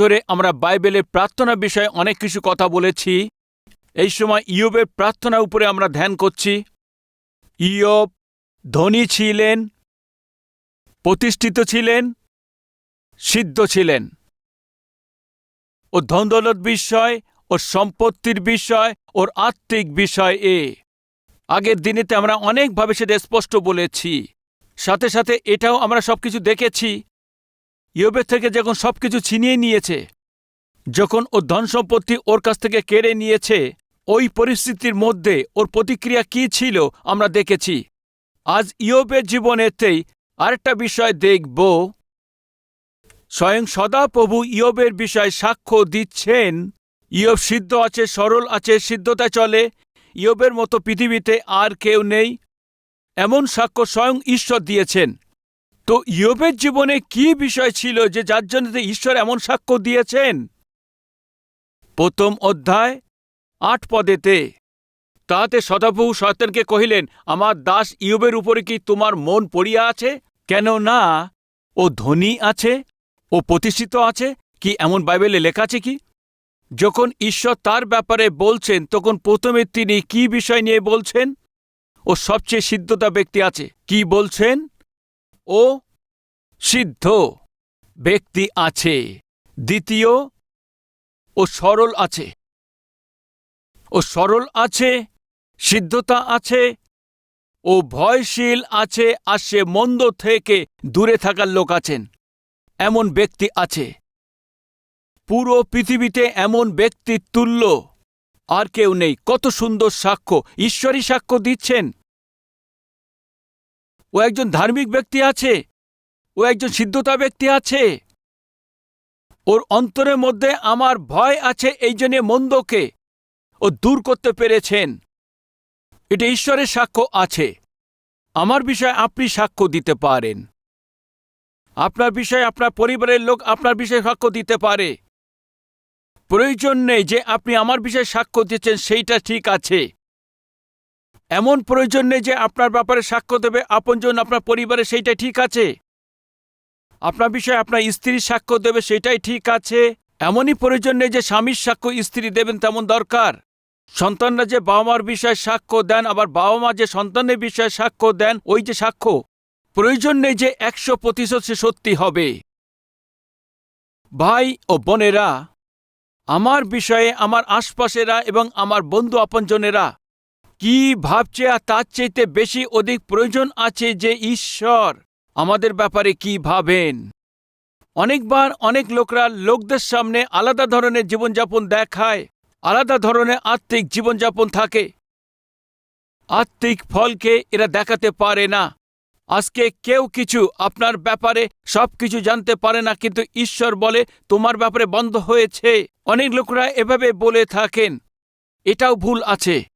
ধরে আমরা বাইবেলের প্রার্থনা বিষয়ে অনেক কিছু কথা বলেছি। এই সময় ইয়বের প্রার্থনার উপরে আমরা ধ্যান করছি। ইয়ব ধনী ছিলেন, প্রতিষ্ঠিত ছিলেন, সিদ্ধ ছিলেন। ও ধনদৌলত বিষয় ওর সম্পত্তির বিষয়, ওর আত্মিক বিষয় এ। আগের দিনেতে আমরা অনেকভাবে সেটা স্পষ্ট বলেছি। সাথে সাথে এটাও আমরা সবকিছু দেখেছি। ইয়বের থেকে যখন সবকিছু ছিনিয়ে নিয়েছে, যখন ও ধন সম্পত্তি ওর কাছ থেকে কেড়ে নিয়েছে, ওই পরিস্থিতির মধ্যে ওর প্রতিক্রিয়া কি ছিল আমরা দেখেছি। আজ ইয়বের জীবনেতেই আরেকটা বিষয় দেখব। স্বয়ং সদাপ্রভু ইয়বের বিষয়ে সাক্ষ্য দিচ্ছেন, ইয়ব সিদ্ধ আছে, সরল আছে সিদ্ধতা চলে, ইয়বের মতো পৃথিবীতে আর কেউ নেই। এমন সাক্ষ্য স্বয়ং ঈশ্বর দিয়েছেন। তো ইয়বের জীবনে কি বিষয় ছিল যে যার জন্য ঈশ্বর এমন সাক্ষ্য দিয়েছেন? প্রথম অধ্যায়, আট পদেতে। তাহাতে সদাপ্রভু শয়তানকে কহিলেন, আমার দাস ইয়বের উপরে কি তোমার মন পড়িয়া আছে? কেন না ও ধনী আছে, ও প্রতিষ্ঠিত আছে, কি এমন বাইবেলে লেখা আছে কি? যখন ঈশ্বর তার ব্যাপারে বলছেন, তখন প্রথমে তিনি কি বিষয় নিয়ে বলছেন? ও সবচেয়ে সিদ্ধতা ব্যক্তি আছে। কি বলছেন? ও সিদ্ধ ব্যক্তি আছে, দ্বিতীয় ও সরল আছে। ও সরল আছে, সিদ্ধতা আছে, ও ভয়শীল আছে, আর সে মন্দ থেকে দূরে থাকার লোক আছেন। এমন ব্যক্তি আছে। পুরো পৃথিবীতে এমন ব্যক্তির তুল্য, আর কেউ নেই। কত সুন্দর সাক্ষ্য, ঈশ্বরই সাক্ষ্য দিচ্ছেন। ও একজন ধার্মিক ব্যক্তি আছে। ও একজন সিদ্ধতা ব্যক্তি আছে। ওর অন্তরের মধ্যে আমার ভয় আছে এই জন্যে মন্দকে ও দূর করতে পেরেছেন। এটা ঈশ্বরের সাক্ষ্য আছে। আমার বিষয়ে আপনি সাক্ষ্য দিতে পারেন। আপনার বিষয়ে আপনার পরিবারের লোক আপনার বিষয়ে সাক্ষ্য দিতে পারে। প্রয়োজন নেই যে আপনি আমার বিষয়ে সাক্ষ্য দিচ্ছেন, সেইটা ঠিক আছে। এমন প্রয়োজন নেই যে আপনার ব্যাপারে সাক্ষ্য দেবে, আপনজন আপনার পরিবারে সেইটা ঠিক আছে। আপনার বিষয়ে আপনার স্ত্রীর সাক্ষ্য দেবে সেটাই ঠিক আছে। এমনই প্রয়োজন নেই যে স্বামীর সাক্ষ্য স্ত্রী দেবেন তেমন দরকার। সন্তানরা যে বাবা মার বিষয়ে সাক্ষ্য দেন, আবার বাবা মা যে সন্তানের বিষয়ে সাক্ষ্য দেন, ওই যে সাক্ষ্য। প্রয়োজন নেই যে একশো প্রতিশত সে সত্যি হবে। ভাই ও বোনেরা, আমার বিষয়ে আমার আশপাশেরা এবং আমার বন্ধু আপনজনেরা কি ভাবছে আর তার চাইতে বেশি অধিক প্রয়োজন আছে যে ঈশ্বর আমাদের ব্যাপারে কি ভাবেন? অনেকবার অনেক লোকরা লোকদের সামনে আলাদা ধরনের জীবনযাপন দেখায়, আলাদা ধরনের আত্মিক জীবনযাপন থাকে। আত্মিক ফলকে এরা দেখাতে পারে না। আজকে কেউ কিছু আপনার ব্যাপারে সব কিছু জানতে পারে না, কিন্তু ঈশ্বর বলে তোমার ব্যাপারে বন্ধ হয়েছে। অনেক লোকরা এভাবে বলে থাকেন। এটাও ভুল আছে।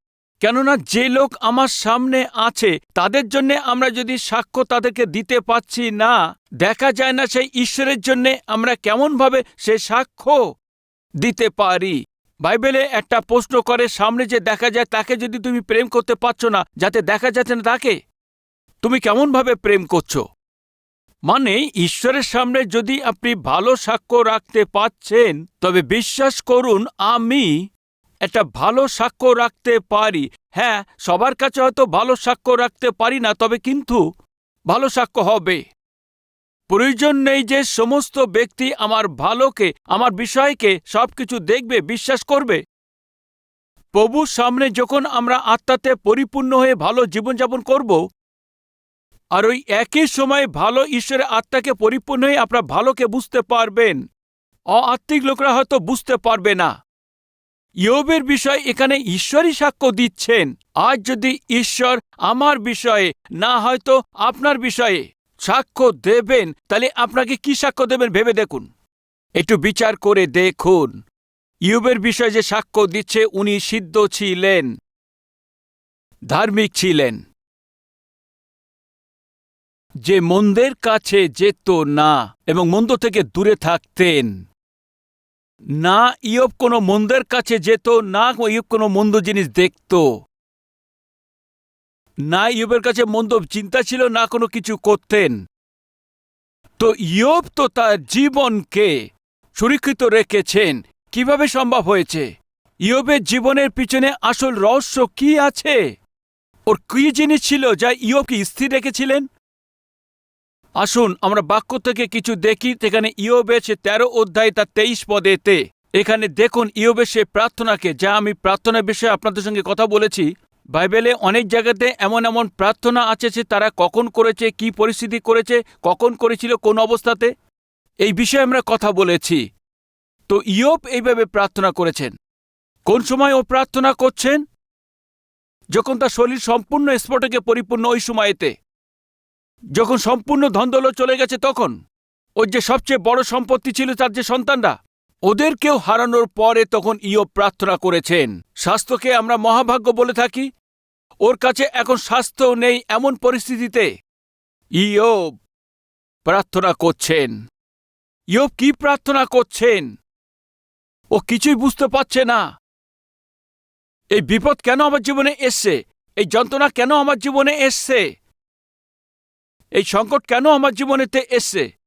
কেননা যে লোক আমার সামনে আছে, তাদের জন্য আমরা যদি সাক্ষ্য তাদেরকে দিতে পাচ্ছি না, দেখা যায় না সেই ঈশ্বরের জন্যে আমরা কেমনভাবে সে সাক্ষ্য দিতে পারি। বাইবেলে একটা প্রশ্ন করে, সামনে যে দেখা যায় তাকে যদি তুমি প্রেম করতে পারছ না, যাতে দেখা যাচ্ছে না তাকে, তুমি কেমনভাবে প্রেম করছ? মানে ঈশ্বরের সামনে যদি আপনি ভালো সাক্ষ্য রাখতে পাচ্ছেন তবে বিশ্বাস করুন, আমি একটা ভালো সাক্ষ্য রাখতে পারি। হ্যাঁ সবার কাছে হয়তো ভালো সাক্ষ্য রাখতে পারি না, তবে কিন্তু ভালো সাক্ষ্য হবে। প্রয়োজন নেই যে সমস্ত ব্যক্তি আমার ভালোকে, আমার বিষয়কে সবকিছু দেখবে, বিশ্বাস করবে। প্রভুর সামনে যখন আমরা আত্মাতে পরিপূর্ণ হয়ে ভালো জীবনযাপন করব, আর ওই একই সময় ভালো ঈশ্বরের আত্মাকে পরিপূর্ণ হয়ে আপনার ভালোকে বুঝতে পারবেন। অ অআত্মিক লোকরা হয়তো বুঝতে পারবে না। ইয়বের বিষয় এখানে ঈশ্বরই সাক্ষ্য দিচ্ছেন। আজ যদি ঈশ্বর আমার বিষয়ে, না হয়তো আপনার বিষয়ে সাক্ষ্য দেবেন, তাহলে আপনাকে কি সাক্ষ্য দেবেন ভেবে দেখুন। একটু বিচার করে দেখুন। ইউবের বিষয়ে যে সাক্ষ্য দিচ্ছে, উনি সিদ্ধ ছিলেন। ধার্মিক ছিলেন। যে মন্দের কাছে যেত না, এবং মন্দ থেকে দূরে থাকতেন। না ইয়ব কোনো মন্দের কাছে যেত, না ইয়ব কোনো মন্দ জিনিস দেখত। না ইয়বের কাছে মন্দ চিন্তা ছিল, না কোনো কিছু করতেন। তো ইয়ব তো তার জীবনকে সুরক্ষিত রেখেছেন। কীভাবে সম্ভব হয়েছে? ইয়বের জীবনের পিছনে আসল রহস্য কি আছে? ওর কি জিনিস ছিল যা ইয়বকে স্থির রেখেছিলেন? আসুন, আমরা বাক্য থেকে কিছু দেখি। সেখানে ইয়বের সে তেরো অধ্যায় তার তেইশ পদেতে। এখানে দেখুন, ইয়বের সে প্রার্থনাকে, যা আমি প্রার্থনার বিষয়ে আপনাদের সঙ্গে কথা বলেছি, বাইবেলে অনেক জায়গাতে এমন এমন প্রার্থনা আছে যে তারা কখন করেছে, কি পরিস্থিতি করেছে, কখন করেছিল, কোন অবস্থাতে? এই বিষয়ে আমরা কথা বলেছি। তো ইয়ব এইভাবে প্রার্থনা করেছেন। কোন সময় ও প্রার্থনা করছেন? যখন তার শরীর সম্পূর্ণ স্ফোটকে পরিপূর্ণ ওই সময়েতে। যখন সম্পূর্ণ ধন্দল চলে গেছে তখন ওর যে সবচেয়ে বড় সম্পত্তি ছিল তার যে সন্তানরা ওদেরকেও হারানোর পরে তখন ইয়ব প্রার্থনা করেছেন। স্বাস্থ্যকে আমরা মহাভাগ্য বলে থাকি। ওর কাছে এখন স্বাস্থ্য নেই এমন পরিস্থিতিতে ইয়ব প্রার্থনা করছেন। ইয়ব কি প্রার্থনা করছেন? ও কিছুই বুঝতে পারছে না। এই বিপদ কেন আমার জীবনে এসছে? এই যন্ত্রণা কেন আমার জীবনে এসছে? এই সংকট কেন আমার জীবনেতে এসছে?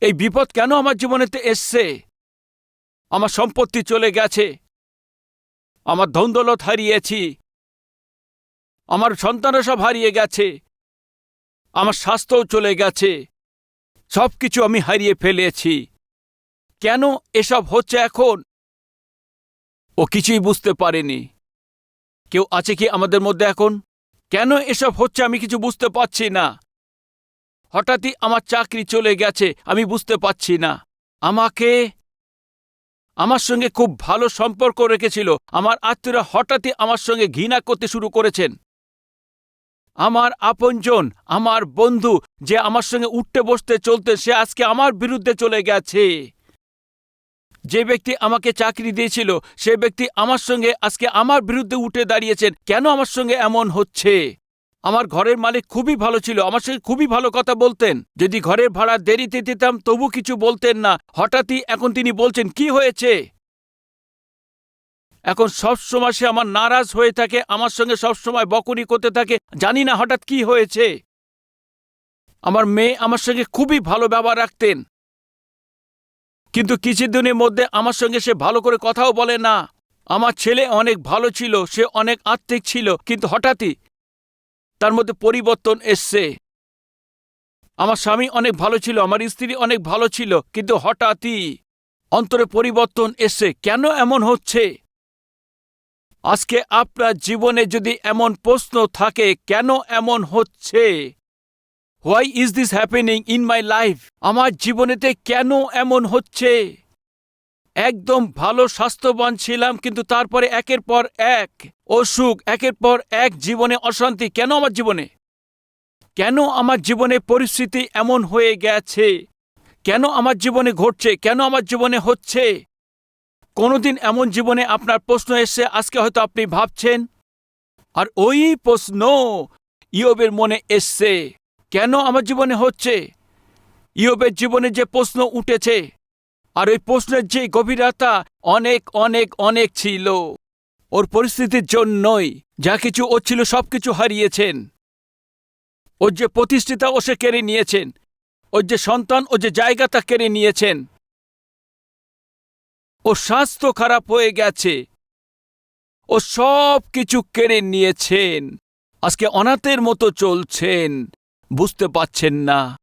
এই বিপদ কেন আমার জীবনেতে এসছে? আমার সম্পত্তি চলে গেছে। আমার ধন্দলত হারিয়েছি। আমার সন্তানরা সব হারিয়ে গেছে। আমার স্বাস্থ্যও চলে গেছে। সব কিছু আমি হারিয়ে ফেলেছি। কেন এসব হচ্ছে এখন? ও কিছুই বুঝতে পারেনি। কেউ আছে কি আমাদের মধ্যে এখন? কেন এসব হচ্ছে আমি কিছু বুঝতে পারছি না। হঠাৎই আমার চাকরি চলে গেছে, আমি বুঝতে পারছি না। আমাকে আমার সঙ্গে খুব ভালো সম্পর্ক রেখেছিল। আমার আত্মীয়রা হঠাৎই আমার সঙ্গে ঘৃণা করতে শুরু করেছেন। আমার আপনজন, আমার বন্ধু যে আমার সঙ্গে উঠতে বসতে চলতে সে আজকে আমার বিরুদ্ধে চলে গেছে। যে ব্যক্তি আমাকে চাকরি দিয়েছিল, সে ব্যক্তি আমার সঙ্গে আজকে আমার বিরুদ্ধে উঠে দাঁড়িয়েছেন। কেন আমার সঙ্গে এমন হচ্ছে? আমার ঘরের মালিক খুবই ভালো ছিল, আমার সঙ্গে খুবই ভালো কথা বলতেন। যদি ঘরের ভাড়া দেরিতে দিতাম, তবু কিছু বলতেন না। হঠাৎই এখন তিনি বলছেন, কি হয়েছে? এখন সব সময় সে আমার নারাজ হয়ে থাকে, আমার সঙ্গে সব সময় বকুনি করতে থাকে। জানি না হঠাৎ কি হয়েছে। আমার মেয়ে আমার সঙ্গে খুবই ভালো ব্যবহার রাখতেন। কিন্তু কিছুদিনের মধ্যে আমার সঙ্গে সে ভালো করে কথাও বলে না। আমার ছেলে অনেক ভালো ছিল, সে অনেক আত্মিক ছিল, কিন্তু হঠাৎই তার মধ্যে পরিবর্তন এসছে। আমার স্বামী অনেক ভালো ছিল, আমার স্ত্রী অনেক ভালো ছিল, কিন্তু হঠাৎই অন্তরে পরিবর্তন এসছে। কেন এমন হচ্ছে? আজকে আপনার জীবনে যদি এমন প্রশ্ন থাকে, কেন এমন হচ্ছে? Why is this happening in my life আমার জীবনেতে কেন এমন হচ্ছে? একদম ভালো স্বাস্থ্যবান ছিলাম, কিন্তু তারপরে একের পর এক অসুখ, একের পর এক জীবনে অশান্তি। কেন আমার জীবনে? কেন আমার জীবনে পরিস্থিতি এমন হয়ে গেছে? কেন আমার জীবনে ঘটছে? কেন আমার জীবনে হচ্ছে? কোনোদিন এমন জীবনে আপনার প্রশ্ন এসে আজকে হয়তো আপনি ভাবছেন, আর ওই প্রশ্ন ইয়বের মনে এসছে। কেন আমার জীবনে হচ্ছে? ইয়বের জীবনে যে প্রশ্ন উঠেছে, আর ওই প্রশ্নের যে গভীরতা অনেক অনেক অনেক ছিল। ওর পরিস্থিতির জন্যই যা কিছু ও ছিল সব কিছু হারিয়েছেন। ওর যে প্রতিষ্ঠিতা ও সে কেড়ে নিয়েছেন। ওর যে সন্তান ও যে জায়গাটা কেড়ে নিয়েছেন। ও স্বাস্থ্য খারাপ হয়ে গেছে। ও সব কিছু কেড়ে নিয়েছেন। আজকে অনাথের মতো চলছেন। বুঝতে পাচ্ছেন না।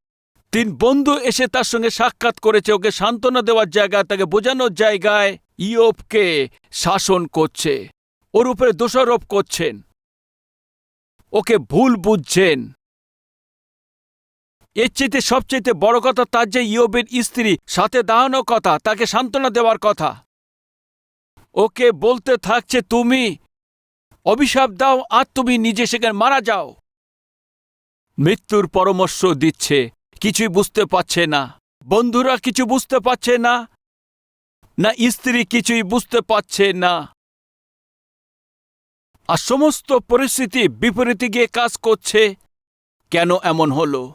তিন বন্ধু এসে তার সঙ্গে সাক্ষাৎ করেছে, ওকে সান্ত্বনা দেওয়ার জায়গায় তাকে বোঝানোর জায়গায় ইয়োপকে শাসন করছে। ওর উপরে দোষারোপ করছেন। ওকে ভুল বুঝছেন। এর চেয়েতে সবচেয়ে বড় কথা তার যে ইয়োবের স্ত্রী, সাথে দাঁড়ানো কথা, তাকে সান্ত্বনা দেওয়ার কথা। ওকে বলতে থাকছে, তুমি অভিশাপ দাও আর তুমি নিজে সেখানে মারা যাও। মৃত্যুর পরামর্শ দিচ্ছে। কিছুই বুঝতে পারছে না। বন্ধুরা কিছু বুঝতে পারছে না? না স্ত্রী কিছুই বুঝতে পারছে না। আর সমস্ত পরিস্থিতি বিপরীতে গিয়ে কাজ করছে। কেন এমন হল?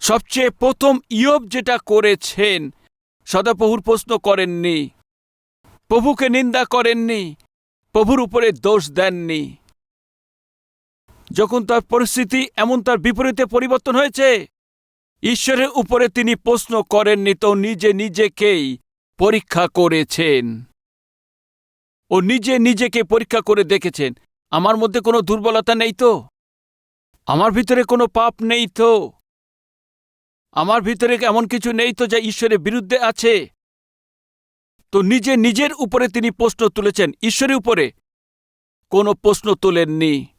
সবচেয়ে প্রথম ইয়ব যেটা করেছেন, সদাপ্রভুর প্রশ্ন করেননি। প্রভুকে নিন্দা করেননি। প্রভুর উপরে দোষ দেননি। যখন তার পরিস্থিতি এমন তার বিপরীতে পরিবর্তন হয়েছে, ঈশ্বরের উপরে তিনি প্রশ্ন করেননি, তো নিজে নিজেকেই পরীক্ষা করেছেন? ও নিজে নিজেকে পরীক্ষা করে দেখেছেন। আমার মধ্যে কোনো দুর্বলতা নেই তো? আমার ভিতরে কোনো পাপ নেই তো? আমার ভিতরে এমন কিছু নেই তো যা ঈশ্বরের বিরুদ্ধে আছে? তো নিজে নিজের উপরে তিনি প্রশ্ন তুলেছেন, ঈশ্বরের উপরে? কোনো প্রশ্ন তোলেননি।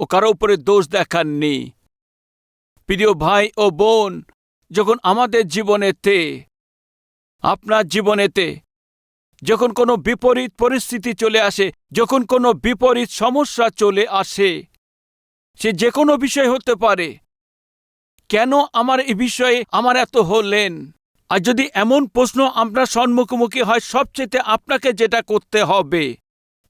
ও কারও উপরে দোষ দেখাননি। প্রিয় ভাই ও বোন, যখন আমাদের জীবনেতে, আপনার জীবনেতে যখন কোনো বিপরীত পরিস্থিতি চলে আসে, যখন কোনো বিপরীত সমস্যা চলে আসে, সে যে কোনো বিষয় হতে পারে। কেন আমার এই বিষয়ে আমার এত হলেন? আর যদি এমন প্রশ্ন আপনার সম্মুখোমুখি হয়, সবচেয়ে আপনাকে যেটা করতে হবে।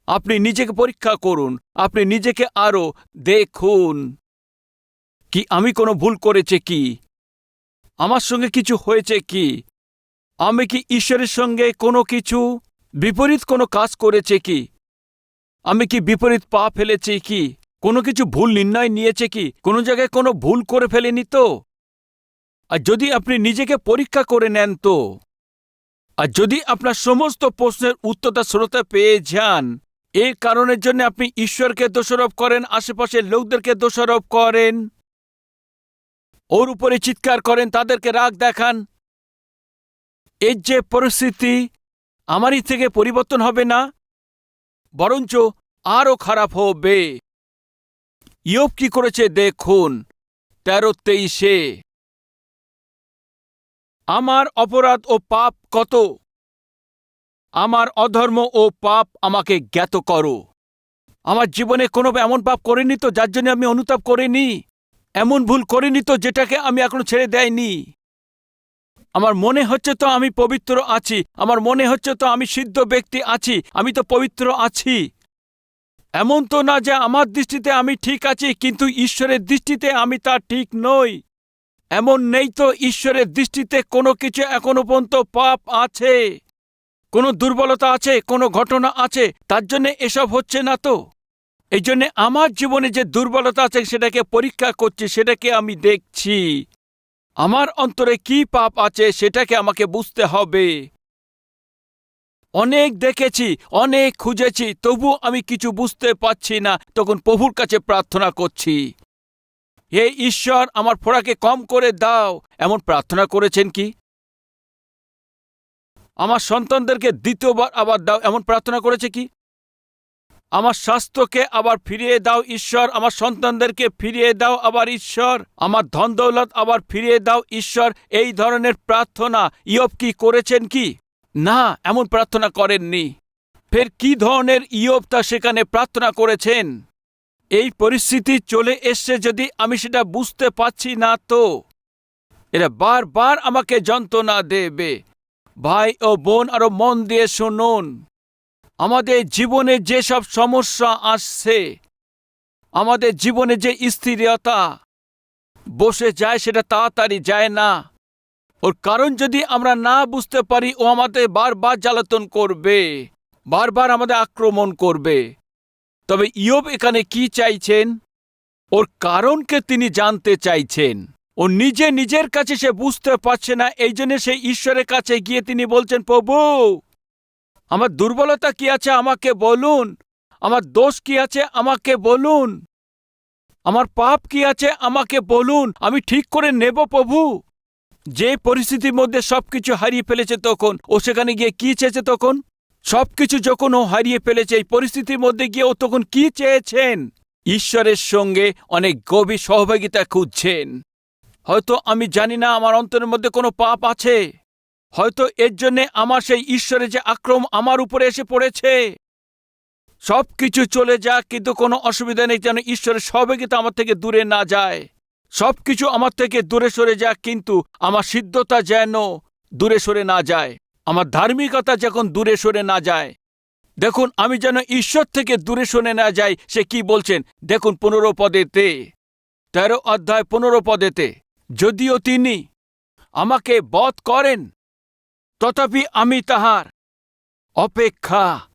আপনি নিজেকে পরীক্ষা করুন, আপনি নিজেকে আরও দেখুন। কি আমি কোনো ভুল করেছে কি? আমার সঙ্গে কিছু হয়েছে কি? আমি কি ঈশ্বরের সঙ্গে কোনো কিছু, বিপরীত কোনো কাজ করেছে কি? আমি কি বিপরীত পা ফেলেছি কি? কোনো কিছু ভুল নির্ণয় নিয়েছে কি? কোনো জায়গায় কোনো ভুল করে ফেলেনি তো? আর যদি আপনি নিজেকে পরীক্ষা করে নেন তো? আর যদি আপনার সমস্ত প্রশ্নের উত্তরটা শ্রোতা পেয়ে যান এই কারণের জন্য আপনি ঈশ্বরকে দোষারোপ করেন, আশেপাশের লোকদেরকে দোষারোপ করেন। ওর উপরে চিৎকার করেন, তাদেরকে রাগ দেখান। এর যে পরিস্থিতি, আমারই থেকে পরিবর্তন হবে না, বরঞ্চ আরও খারাপ হবে। ইয়ব কি করেছে দেখুন, তেরো তেইশে। আমার অপরাধ ও পাপ কত? আমার অধর্ম ও পাপ আমাকে জ্ঞাত করো। আমার জীবনে কোনো এমন পাপ করিনি তো, যার জন্য আমি অনুতাপ করিনি। এমন ভুল করিনি তো, যেটাকে আমি এখনও ছেড়ে দেয়নি। আমার মনে হচ্ছে তো আমি পবিত্র আছি। আমার মনে হচ্ছে তো আমি সিদ্ধ ব্যক্তি আছি। আমি তো পবিত্র আছি। এমন তো না যে আমার দৃষ্টিতে আমি ঠিক আছি, কিন্তু ঈশ্বরের দৃষ্টিতে আমি তা ঠিক নই। এমন নেই তো, ঈশ্বরের দৃষ্টিতে কোনো কিছু এখনও পর্যন্ত পাপ আছে। কোনো দুর্বলতা আছে, কোনো ঘটনা আছে, তার জন্যে এসব হচ্ছে না তো। এই জন্যে আমার জীবনে যে দুর্বলতা আছে, সেটাকে পরীক্ষা করছি, সেটাকে আমি দেখছি। আমার অন্তরে কি পাপ আছে, সেটাকে আমাকে বুঝতে হবে। অনেক দেখেছি, অনেক খুঁজেছি তবু আমি কিছু বুঝতে পারছি না। তখন প্রভুর কাছে প্রার্থনা করছি, হে ঈশ্বর, আমার ফোড়াকে কম করে দাও। এমন প্রার্থনা করেছেন কি? আমার সন্তানদেরকে দ্বিতীয়বার আবার দাও, এমন প্রার্থনা করেছে কি? আমার স্বাস্থ্যকে আবার ফিরিয়ে দাও, ঈশ্বর। আমার সন্তানদেরকে ফিরিয়ে দাও আবার ঈশ্বর। আমার ধন দৌলত আবার ফিরিয়ে দাও, ঈশ্বর। এই ধরনের প্রার্থনা ইয়ব কি করেছেন কি? না, এমন প্রার্থনা করেননি। ফের কি ধরনের ইয়ব তা সেখানে প্রার্থনা করেছেন? এই পরিস্থিতি চলে এসছে যদি আমি সেটা বুঝতে পারছি না তো। এরা বারবার আমাকে যন্ত্রণা দেবে। ভাই ও বোন, আরও মন দিয়ে শুনুন। আমাদের জীবনে যেসব সমস্যা আসছে, আমাদের জীবনে যে স্থিরতা বসে যায়, সেটা তাড়াতাড়ি যায় না। ওর কারণ যদি আমরা না বুঝতে পারি, ও আমাদের বারবার জ্বালাতন করবে, বারবার আমাদের আক্রমণ করবে। তবে ইয়ব এখানে কি চাইছেন? ওর কারণকে তিনি জানতে চাইছেন। ও নিজে নিজের কাছে সে বুঝতে পারছে না, এই জন্য সে ঈশ্বরের কাছে গিয়ে তিনি বলছেন, প্রভু, আমার দুর্বলতা কি আছে আমাকে বলুন, আমার দোষ কি আছে আমাকে বলুন, আমার পাপ কি আছে আমাকে বলুন, আমি ঠিক করে নেব, প্রভু। যে পরিস্থিতির মধ্যে সবকিছু হারিয়ে ফেলেছে তখন, ও সেখানে গিয়ে কি চেয়েছে তখন? সবকিছু যখন ও হারিয়ে ফেলেছে, এই পরিস্থিতির মধ্যে গিয়ে ও তখন কি চেয়েছেন? ঈশ্বরের সঙ্গে অনেক গভীর সহভাগিতা খুঁজছেন। হয়তো আমি জানি না আমার অন্তরের মধ্যে কোনো পাপ আছে। হয়তো এর জন্যে আমার সেই ঈশ্বরের যে আক্রম আমার উপরে এসে পড়েছে। সব কিছু চলে যাক, কিন্তু কোনো অসুবিধা নেই যেন ঈশ্বরের সহভাগিতা আমার থেকে দূরে না যায়। সব কিছু আমার থেকে দূরে সরে যাক, কিন্তু আমার সিদ্ধতা যেন দূরে সরে না যায়। আমার ধার্মিকতা যখন দূরে সরে না যায়। দেখুন, আমি যেন ঈশ্বর থেকে দূরে সরে না যাই, সে কি বলছেন? দেখুন, পনেরো পদেতে, তেরো অধ্যায় পনেরো পদেতে। যদিও তিনি আমাকে বধ করেন, তথাপি আমি তাহার অপেক্ষা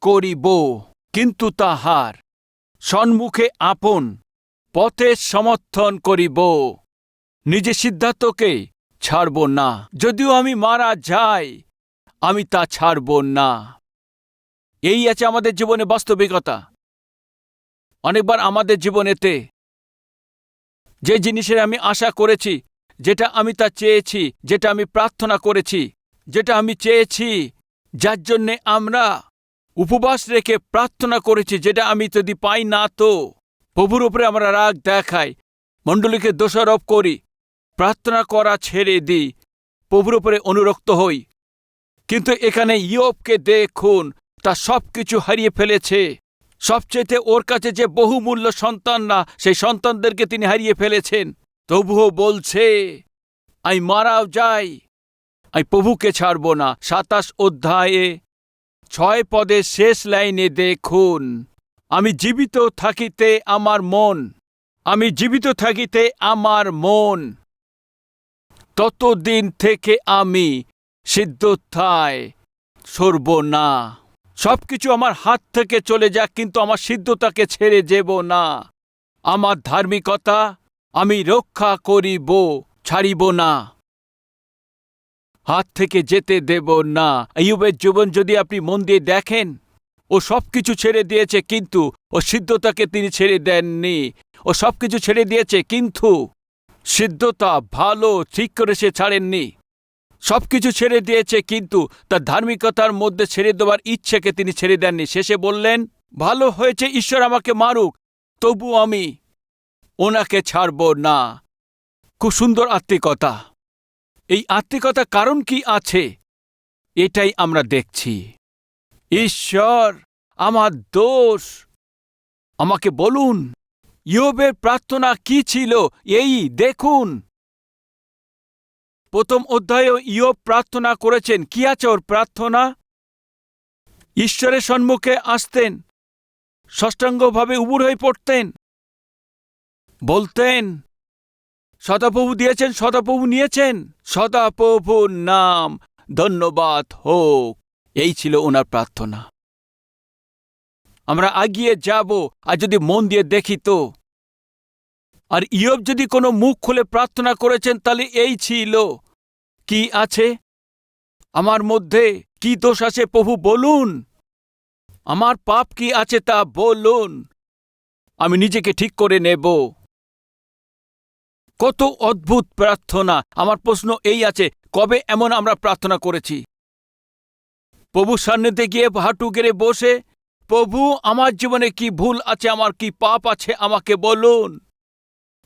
করিব, কিন্তু তাহার সন্মুখে আপন পথে সমর্থন করিব। নিজে সিদ্ধান্তকে ছাড়ব না, যদিও আমি মারা যাই, আমি তা ছাড়ব না। এই আছে আমাদের জীবনে বাস্তবিকতা। অনেকবার আমাদের জীবনেতে যে জিনিসের আমি আশা করেছি, যেটা আমি তা চেয়েছি, যেটা আমি প্রার্থনা করেছি, যেটা আমি চেয়েছি, যার জন্যে আমরা উপবাস রেখে প্রার্থনা করেছি, যেটা আমি যদি পাই না তো। প্রভুর উপরে আমরা রাগ দেখাই, মণ্ডলীকে দোষারোপ করি, প্রার্থনা করা ছেড়ে দিই, প্রভুর উপরে অনুরক্ত হই। কিন্তু এখানে ইয়বকে দেখুন, তা সব কিছু হারিয়ে ফেলেছে। সবচেয়ে ওর কাছে যে বহুমূল্য সন্তান না, সেই সন্তানদেরকে তিনি হারিয়ে ফেলেছেন। তবুও বলছে আমি মারাও যাই আমি প্রভুকে ছাড়ব না। সাতাশ অধ্যায়ে, ছয় পদে শেষ লাইনে দেখুন, আমি জীবিত থাকিতে আমার মন, আমি জীবিত থাকিতে আমার মন। ততদিন থেকে আমি সিদ্ধতায় সরব না। সবকিছু আমার হাত থেকে চলে যাক, কিন্তু আমার সিদ্ধতাকে ছেড়ে যেব না। আমার ধার্মিকতা আমি রক্ষা করিব, ছাড়িব না। হাত থেকে যেতে দেব না। ইউবের জীবন যদি আপনি মন দিয়ে দেখেন, ও সবকিছু ছেড়ে দিয়েছে কিন্তু, ও সিদ্ধতাকে তিনি ছেড়ে দেননি। ও সবকিছু ছেড়ে দিয়েছে কিন্তু, সিদ্ধতা ভালো ঠিক করে সে ছাড়েননি। সবকিছু ছেড়ে দিয়েছে, কিন্তু তার ধার্মিকতার মধ্যে ছেড়ে দেওয়ার ইচ্ছেকে তিনি ছেড়ে দেননি। শেষে বললেন, ভালো হয়েছে, ঈশ্বর আমাকে মারুক তবু আমি ওনাকে ছাড়ব না। খুব সুন্দর আত্মিকতা। এই আত্মিকতা কারণ কি আছে? এটাই আমরা দেখছি। ঈশ্বর, আমার দোষ। আমাকে বলুন, ইয়োবের প্রার্থনা কি ছিল? এই দেখুন। প্রথম অধ্যায়ে ইয়োব প্রার্থনা করেছেন। কি আছে ওর প্রার্থনা? ঈশ্বরের সম্মুখে আসতেন ষষ্ঠাঙ্গভাবে উবুর হয়ে পড়তেন, বলতেন, সদাপ্রভু দিয়েছেন, সদাপ্রভু নিয়েছেন, সদাপ্রভুর নাম ধন্যবাদ হোক। এই ছিল ওনার প্রার্থনা। আমরা আগিয়ে যাব, আর যদি মন দিয়ে দেখি তো। আর ইয়ব যদি কোনো মুখ খুলে প্রার্থনা করেছেন, তাহলে এই ছিল কি আছে? আমার মধ্যে কি দোষ আছে প্রভু বলুন। আমার পাপ কি আছে তা বলুন। আমি নিজেকে ঠিক করে নেব। কত অদ্ভুত প্রার্থনা। আমার প্রশ্ন এই আছে, কবে এমন আমরা প্রার্থনা করেছি? প্রভু সান্নিধ্যে গিয়ে হাঁটু গেড়ে বসে, প্রভু, আমার জীবনে কি ভুল আছে? আমার কি পাপ আছে? আমাকে বলুন।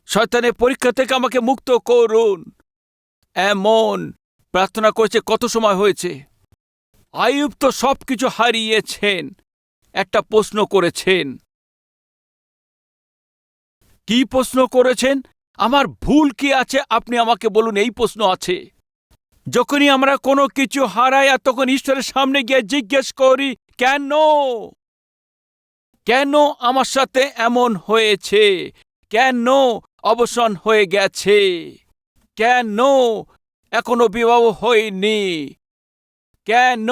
শয়তানের পরীক্ষা থেকে আমাকে মুক্ত করুন। এমন প্রার্থনা করেছে কত সময় হয়েছে? আয়ুব তো সব কিছু হারিয়েছেন। একটা প্রশ্ন করেছেন। কি প্রশ্ন করেছেন? আমার ভুল কি আছে? আপনি আমাকে বলুন, এই প্রশ্ন আছে। যখনই আমরা কোনো কিছু হারাই আর তখন ঈশ্বরের সামনে গিয়ে জিজ্ঞেস করি, কেন? কেন আমার সাথে এমন হয়েছে? কেন অবসান হয়ে গেছে? কেন এখনও বিবাহ হয়নি? কেন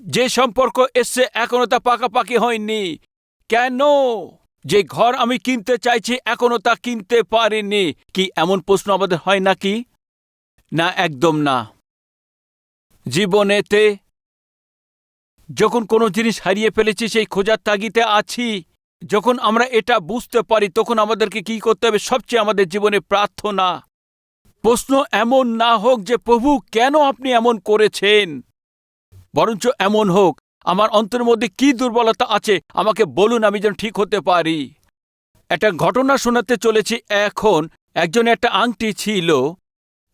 যে সম্পর্ক এসছে এখনও তা পাকাপাকি হয়নি? কেন যে ঘর আমি কিনতে চাইছি এখনও তা কিনতে পারিনি? কি এমন প্রশ্ন আমাদের হয় নাকি? না, একদম না। জীবনেতে যখন কোনো জিনিস হারিয়ে ফেলেছি, সেই খোঁজার তাগিতে আছি। যখন আমরা এটা বুঝতে পারি, তখন আমাদেরকে কি করতে হবে? সবচেয়ে আমাদের জীবনে প্রার্থনা। প্রশ্ন এমন না হোক যে প্রভু কেন আপনি এমন করেছেন। বরঞ্চ এমন হোক, আমার অন্তরের মধ্যে কি দুর্বলতা আছে, আমাকে বলুন আমি যেন ঠিক হতে পারি। একটা ঘটনা শোনাতে চলেছি এখন, একজন একটা আংটি ছিল,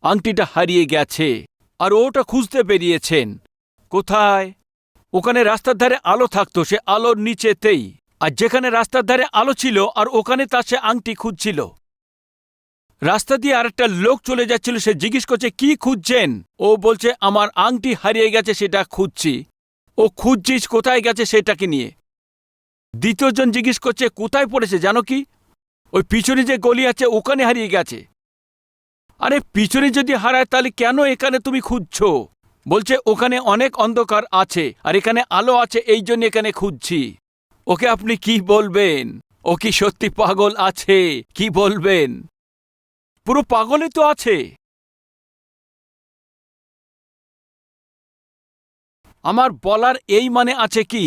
আংটিটা হারিয়ে গেছে, আর ওটা খুঁজতে বেরিয়েছেন। কোথায়? ওখানে রাস্তার ধারে আলো থাকতো, সে আলোর নিচেতেই। আর যেখানে রাস্তার ধারে আলো ছিল, আর ওখানে তার সে আংটি খুঁজছিল। রাস্তা দিয়ে আরেকটা লোক চলে যাচ্ছিল, সে জিজ্ঞেস করছে, কি খুঁজছেন? ও বলছে, আমার আংটি হারিয়ে গেছে, সেটা খুঁজছি। ও খুঁজছিস, কোথায় গেছে সেটাকে নিয়ে? দ্বিতীয়জন জিজ্ঞেস করছে, কোথায় পড়েছে, জানো কি? ওই পিছনে যে গলি আছে, ওখানে হারিয়ে গেছে। আরে, পিছনে যদি হারায়, তাহলে কেন এখানে তুমি খুঁজছ? বলছে, ওখানে অনেক অন্ধকার আছে, আর এখানে আলো আছে, এই জন্য এখানে খুঁজছি। ওকে আপনি কি বলবেন? ও কি সত্যি পাগল আছে? কি বলবেন? পুরো পাগলই তো আছে। আমার বলার এই মানে আছে কি?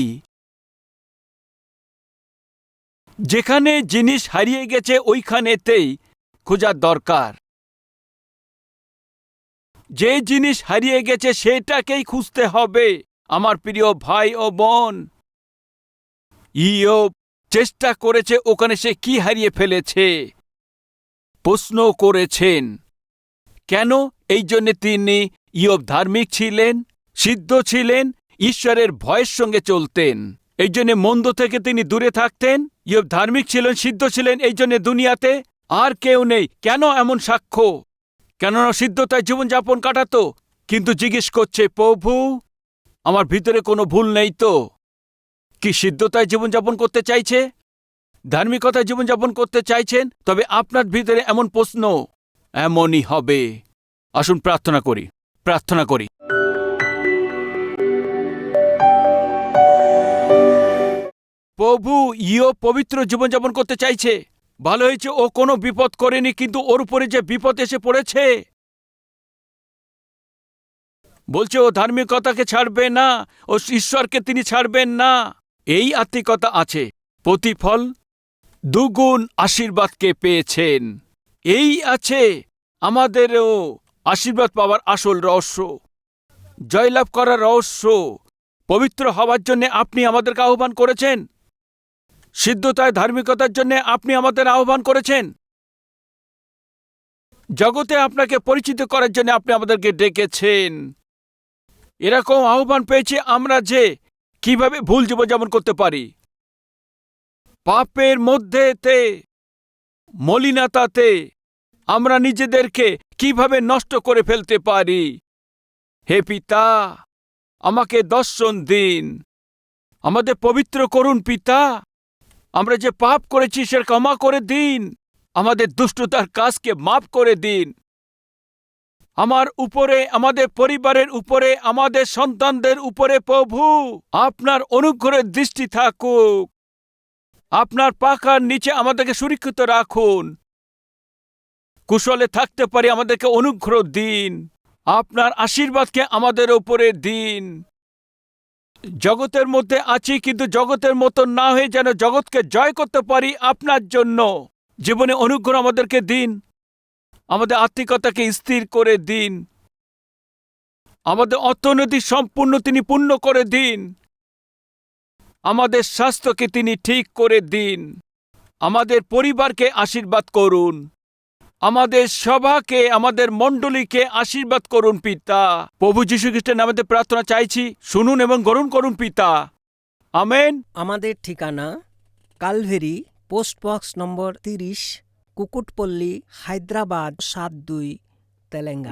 যেখানে জিনিস হারিয়ে গেছে, ওইখানেতেই খোঁজার দরকার। যে জিনিস হারিয়ে গেছে, সেটাকেই খুঁজতে হবে, আমার প্রিয় ভাই ও বোন। ইয়োব, চেষ্টা করেছে, ওখানে সে কি হারিয়ে ফেলেছে? প্রশ্ন করেছেন। কেন এই জন্য তিনি ইয়ব ধার্মিক ছিলেন, সিদ্ধ ছিলেন, ঈশ্বরের ভয়ের সঙ্গে চলতেন? এই জন্যে মন্দ থেকে তিনি দূরে থাকতেন? ইয়ব ধার্মিক ছিলেন, সিদ্ধ ছিলেন এই জন্যে দুনিয়াতে? আর কেউ নেই। কেন এমন সাক্ষ্য? কেননা সিদ্ধতায় জীবনযাপন কাটাতো। কিন্তু জিজ্ঞেস করছে, প্রভু, আমার ভিতরে কোনো ভুল নেই তো? কি সিদ্ধতায় জীবনযাপন করতে চাইছে? ধার্মিকতায় জীবনযাপন করতে চাইছেন, তবে আপনার ভিতরে এমন প্রশ্ন এমনই হবে। আসুন প্রার্থনা করি প্রার্থনা করি। প্রভু ইও পবিত্র জীবনযাপন করতে চাইছে। ভালো হয়েছে, ও কোনো বিপদ করেনি, কিন্তু ওর উপরে যে বিপদ এসে পড়েছে। বলছে, ও ধার্মিকতাকে ছাড়বে না, ও ঈশ্বরকে তিনি ছাড়বেন না। এই আত্মিকতা আছে। প্রতিফল দুগুণ আশীর্বাদকে পেয়েছেন। এই আছে আমাদেরও আশীর্বাদ পাওয়ার আসল রহস্য। জয়লাভ করার রহস্য পবিত্র হওয়ার জন্য আপনি আমাদেরকে আহ্বান করেছেন। সিদ্ধতায় ধার্মিকতার জন্য আপনি আমাদের আহ্বান করেছেন। জগতে আপনাকে পরিচিত করার জন্য আপনি আমাদেরকে ডেকেছেন। এরকম আহ্বান পেয়েছি আমরা যে কীভাবে ভুল জীবনযাপন করতে পারি। পাপের মধ্যে মধ্যেতে মলিনতাতে আমরা নিজেদেরকে কীভাবে নষ্ট করে ফেলতে পারি? হে পিতা, আমাকে দর্শন দিন। আমাদের পবিত্র করুন পিতা, আমরা যে পাপ করেছি সে ক্ষমা করে দিন। আমাদের দুষ্টতার কাজকে মাফ করে দিন। আমার উপরে, আমাদের পরিবারের উপরে, আমাদের সন্তানদের উপরে প্রভু, আপনার অনুগ্রহের দৃষ্টি থাকুক। আপনার পাখার নিচে আমাদেরকে সুরক্ষিত রাখুন। কুশলে থাকতে পারি, আমাদেরকে অনুগ্রহ দিন। আপনার আশীর্বাদকে আমাদের উপরে দিন। জগতের মধ্যে আছি, কিন্তু জগতের মতো না হয়ে যেন জগৎকে জয় করতে পারি আপনার জন্য। জীবনে অনুগ্রহ আমাদেরকে দিন। আমাদের আত্মিকতাকে স্থির করে দিন। আমাদের অর্থনীতি সম্পূর্ণ তিনি পূর্ণ করে দিন। আমাদের স্বাস্থ্যকে তিনি ঠিক করে দিন। আমাদের পরিবারকে আশীর্বাদ করুন। আমাদের সভাকে, আমাদের মণ্ডলীকে আশীর্বাদ করুন পিতা। প্রভু যীশু খ্রিস্টের নামে প্রার্থনা চাইছি, শুনুন এবং গ্রহণ করুন পিতা। আমেন। আমাদের ঠিকানা কালভেরি, পোস্ট বক্স নম্বর তিরিশ, কুকুটপল্লী, হায়দ্রাবাদ, সাত দুই, তেলেঙ্গানা।